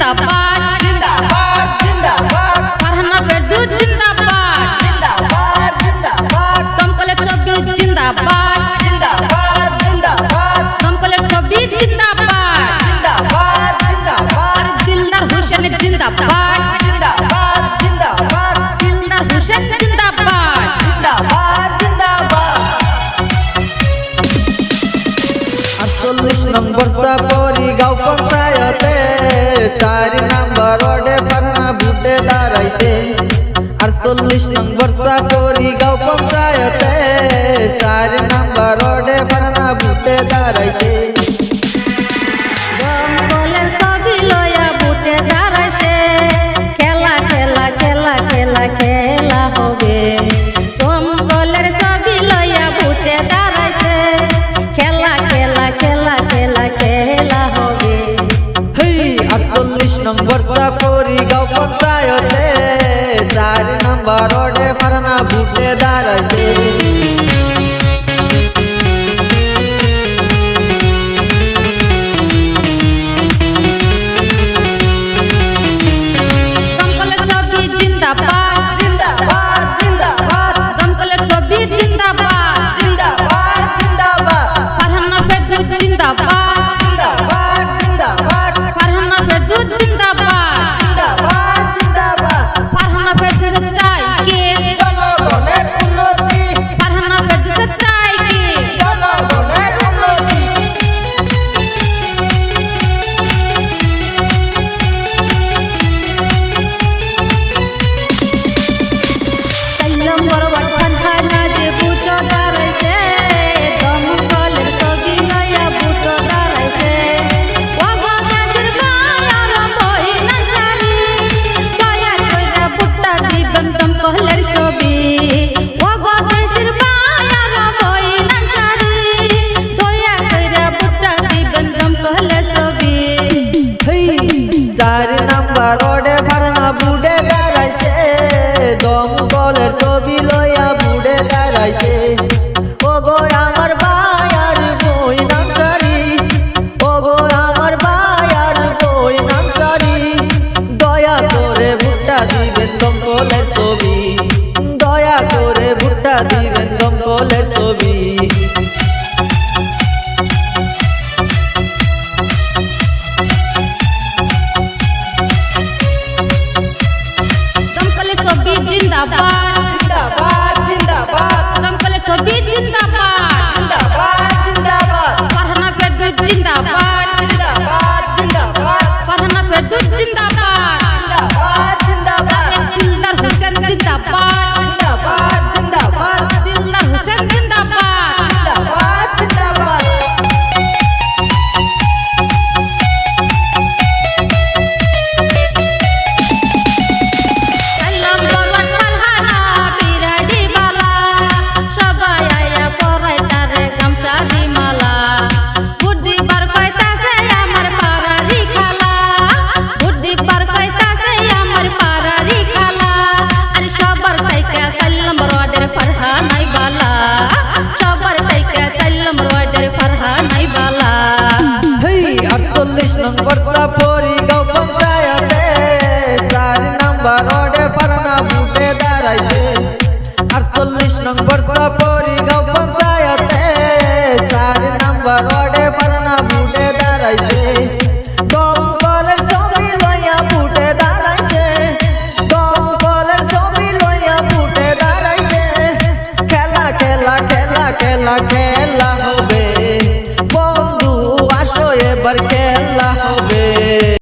जिंदाबाद। जिंदाबाद जिंदाबाद। फरहाना बेडू जिंदाबाद। जिंदाबाद जिंदाबाद। कम कले चौबी जिंदाबाद। जिंदाबाद जिंदाबाद। कम कले चौबी जिंदाबाद। जिंदाबाद जिंदाबाद। दिलदार हुसैन जिंदाबाद। जिंदाबाद जिंदाबाद। दिलदार हुसैन जिंदाबाद। जिंदाबाद जिंदाबाद। अड़सोलिस नंबर सा बोरी गाँव চার নাম্বার ওয়ার্ডে পাখনা ভুটে দাঁড়াইছে আর চল্লিশ নম্বর চাকরি গাও Tapa. চার নাম্বার রোডে ভাড়া 金达巴 তাইকা চাইলাম রডের পারহা নাই বালা। সবার তাইকা চাইলাম রডের পারহা নাই বালা। হেই, আটচল্লিশ নম্বর সাপরি গাঁও পঞ্চায়েতে চার নম্বর রডে পারনা খেলা খেলা খেলা খেলা।